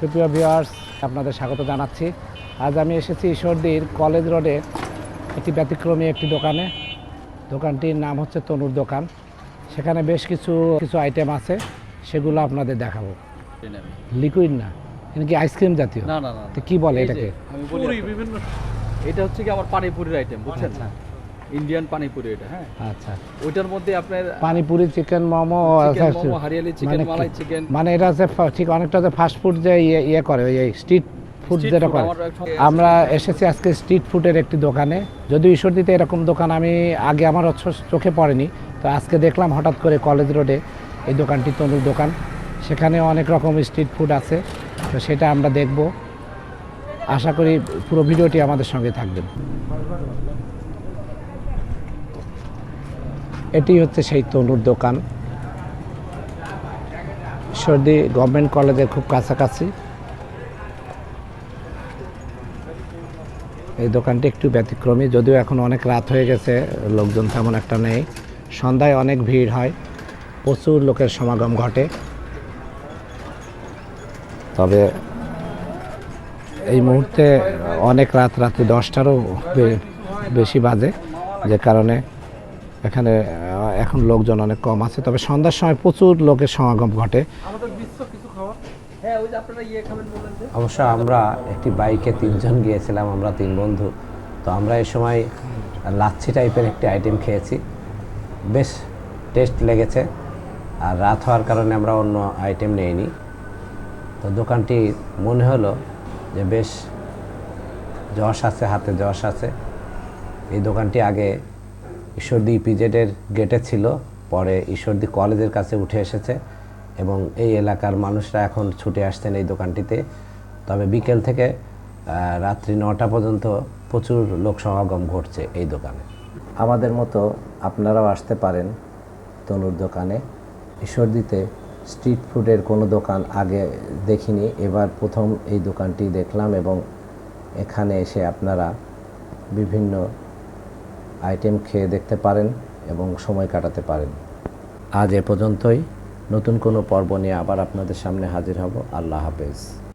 সুপ্রিয় ভিউয়ার্স আপনাদের স্বাগত জানাচ্ছি। আজ আমি এসেছি ঈশ্বরদীর কলেজ রোডে একটি ব্যতিক্রমী একটি দোকানে। দোকানটির নাম হচ্ছে তনুর দোকান। সেখানে বেশ কিছু কিছু আইটেম আছে সেগুলো আপনাদের দেখাবো। লিকুইড না? কি আইসক্রিম জাতীয়? না না না তো কি বলে এটাকে? এটা হচ্ছে কি আমার পানিপুরির আইটেম বুঝছেন আচ্ছা। ইন্ডিয়ান পানিপুরি এটা হ্যাঁ। আচ্ছা। ওইটার মধ্যে আপনার panipuri chicken momo chicken momo hariyali chicken মানে মালাই চিকেন মানে এটা হচ্ছে ঠিক অনেকটা যে ফাস্ট ফুড যে ইয়ে ইয়ে করে ওই স্ট্রিট ফুড যেটা করে। আমরা এসেছি আজকে স্ট্রিট ফুডের একটি দোকানে। যদিও ঈশ্বরদীতে এরকম দোকান আমি আগে আমার চোখে পড়েনি তো আজকে দেখলাম হঠাৎ করে কলেজ রোডে এই দোকানটি তনুর দোকান। সেখানে অনেক রকম স্ট্রিট ফুড আছে তো সেটা আমরা দেখব। আশা করি পুরো ভিডিওটি আমাদের সঙ্গে থাকবেন। এটি হচ্ছে সেই তনুর দোকান। সর্দি গভর্নমেন্ট কলেজের খুব কাছাকাছি। এই দোকানটি একটু ব্যতিক্রমী, যদিও এখন অনেক রাত হয়ে গেছে, লোকজন তেমন একটা নেই। সন্ধ্যায় অনেক ভিড় হয়, প্রচুর লোকের সমাগম ঘটে। তবে এই মুহূর্তে অনেক রাত, রাত্রি দশটারও বেশি বাজে, যে কারণে এখানে এখন লোকজন অনেক কম আছে। তবে সন্ধ্যার সময় প্রচুর লোকের সমাগম ঘটে। হ্যাঁ ওই যে আপনারা ইয়ে খাবেন বললেন যে। অবশ্য আমরা একটি বাইকে তিনজন গিয়েছিলাম আমরা তিন বন্ধু। তো আমরা এই সময় লাচ্ছি টাইপের একটি আইটেম খেয়েছি। বেশ টেস্ট লেগেছে। আর রাত হওয়ার কারণে আমরা অন্য আইটেম নেইনি। তো দোকানটি মনে হলো যে বেশ যশ আছে হাতে যশ আছে। এই দোকানটি আগে ঈশ্বরদী পিজেডের গেটে ছিল, পরে ঈশ্বরদী কলেজের কাছে উঠে এসেছে এবং এই এলাকার মানুষরা এখন ছুটে আসছেন এই দোকানটিতে। তবে বিকেল থেকে রাত্রি নটা পর্যন্ত প্রচুর লোক সমাগম ঘটছে এই দোকানে। আমাদের মতো আপনারাও আসতে পারেন তনুর দোকানে। ঈশ্বরদীতে স্ট্রিট ফুডের কোনো দোকান আগে দেখিনি, এবার প্রথম এই দোকানটি দেখলাম এবং এখানে এসে আপনারা বিভিন্ন আইটেম খেয়ে দেখতে পারেন এবং সময় কাটাতে পারেন। আজ এ পর্যন্তই। নতুন কোনো পর্ব নিয়ে আবার আপনাদের সামনে হাজির হব। আল্লাহ হাফেজ।